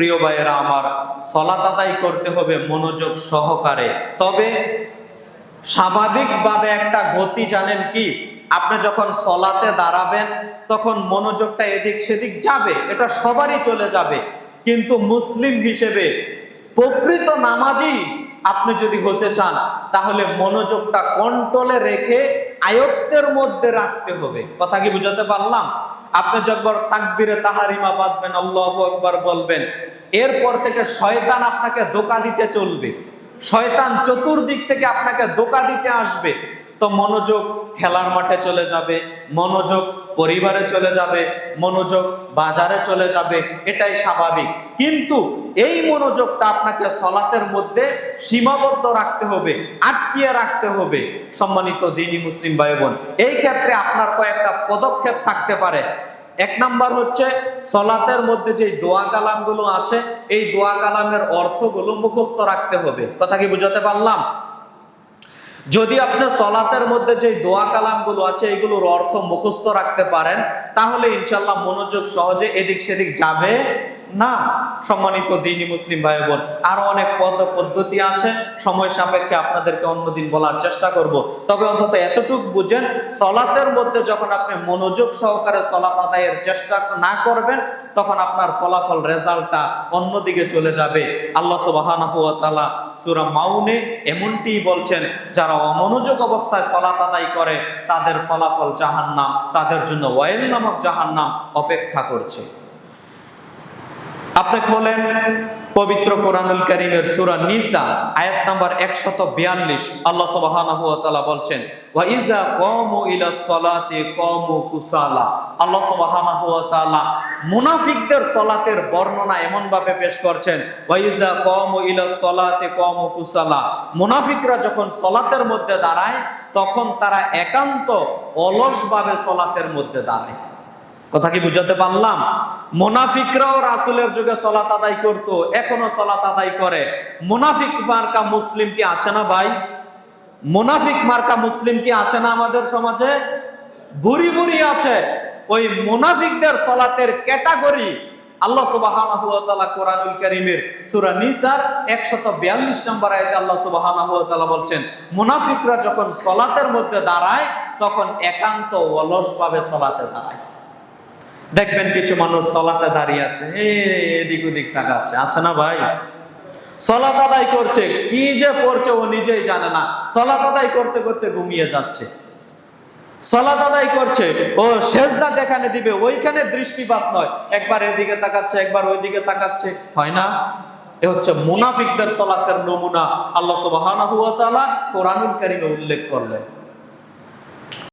প্রিয় ভাইয়েরা, আমার সলাত আদায় করতে হবে মনোযোগ সহকারে। তবে স্বাভাবিকভাবে একটা গতি জানেন কি? আপনি যখন সলাতে দাঁড়াবেন, তখন মনোযোগটা এদিক সেদিক যাবে, এটা সবারই চলে যাবে। কিন্তু মুসলিম হিসেবে প্রকৃত নামাজি আপনি যদি হতে চান, তাহলে মনোযোগটা কন্ট্রোলে রেখে আয়ত্তের মধ্যে রাখতে হবে। কথা কি বুঝাতে পারলাম? আপনি যখন তাকবিরে তাহারিমা বাঁধবেন আল্লাহ একবার বলবেন এরপর থেকে শয়তান আপনাকে ধোকা দিতে চলবে। শয়তান চতুর্দিক থেকে আপনাকে ধোকা দিতে আসবে। তো মনোযোগ খেলার মাঠে চলে যাবে, মনোযোগ পরিবারে চলে যাবে, মনোযোগ বাজারে চলে যাবে, এটাই স্বাভাবিক। কিন্তু এই মনোযোগটা আপনাকে সলাতের মধ্যে সীমাবদ্ধ রাখতে হবে, আটকিয়ে রাখতে হবে। সম্মানিত দিনী মুসলিম ভাই বোন এই ক্ষেত্রে আপনার কয়েকটা পদক্ষেপ থাকতে পারে। এক নাম্বার হচ্ছে সলাতের মধ্যে যে দোয়া কালামগুলো আছে, এই দোয়া কালামের অর্থগুলো মুখস্থ রাখতে হবে। কথা কি বুঝাতে পারলাম? যদি আপনি সলাতের মধ্যে যে দোয়া কালামগুলো আছে, এগুলোর অর্থ মুখস্থ রাখতে পারেন, তাহলে ইনশাল্লাহ মনোযোগ সহজে এদিক সেদিক যাবে না, সম্মানিত দিনী মুসলিম ভাই বোন আরও অনেক পদ পদ্ধতি আছে, সময় সাপেক্ষে আপনাদেরকে অন্যদিন বলার চেষ্টা করব। তবে অন্তত এতটুকু বুঝেন, সলাতের মধ্যে যখন আপনি মনোযোগ সহকারে সলাত আদায়ের চেষ্টা না করবেন, তখন আপনার ফলাফল, রেজাল্টটা অন্যদিকে চলে যাবে। আল্লাহ তাআলা সূরা মাউনে এমনটি বলছেন, যারা অমনোযোগ অবস্থায় সলাত আদায় করে, তাদের ফলাফল জাহান্নাম, তাদের জন্য ওয়াইল নামক জাহান্নাম অপেক্ষা করছে। আপনি খোলেন পবিত্র কোরআনুল কারীমের সূরা নিসা, আয়াত নাম্বার 142 আল্লাহ সুবহানাহু ওয়া তাআলা বলছেন, ওয়া ইজা কামু ইলা সলাতি কামু কুসালা। আল্লাহ সুবহানাহু ওয়া তাআলা মুনাফিকদের সালাতের বর্ণনা এমন ভাবে পেশ করছেন, ওয়া ইজা কামু ইলা সলাতি কামু কুসালা। মুনাফিকরা যখন সালাতের মধ্যে দাঁড়ায়, তখন তারা একান্ত অলসভাবে সালাতের মধ্যে দাঁড়ায়। কথা কি বুঝাতে পারলাম? মোনাফিকরাও রাসুলের যুগে সলাত আদায় করত, এখনও সলাত আদায় করে। মোনাফিক মার্কা মুসলিম কি আছে না ভাই? মোনাফিক মার্কা মুসলিম কি আছে না আমাদের সমাজে? বুড়ি বুড়ি আছে। ওই মোনাফিকদের সলাতের ক্যাটাগরি আল্লাহ সুবহানাহু কোরআনুল কারীমের সূরা নিসার 142 নম্বর আয়াতে আল্লাহ সুবহানাহু বলছেন, মুনাফিকরা যখন সলাতের মধ্যে দাঁড়ায়, তখন একান্ত অলসভাবে সলাতে দাঁড়ায়। দেখবেন কিছু মানুষ সলাতে দাঁড়িয়ে আছে। এদিক ওদিক তাকাচ্ছে। আছে না ভাই? সলাত আদায় করছে। কি যে পড়ছে ও নিজেই জানে না। সলাত আদায় করতে করতে ঘুমিয়ে যাচ্ছে। সলাত আদায় করছে। ও সেজদা যেখানে দিবে, ওইখানে দৃষ্টিপাত নয়। একবার এদিকে তাকাচ্ছে, একবার ওইদিকে তাকাচ্ছে। হয় না? এ হচ্ছে মুনাফিকদের সলাতের নমুনা। আল্লাহ সুবহানাহু ওয়া তাআলা কোরআনুল উল্লেখ করলেন।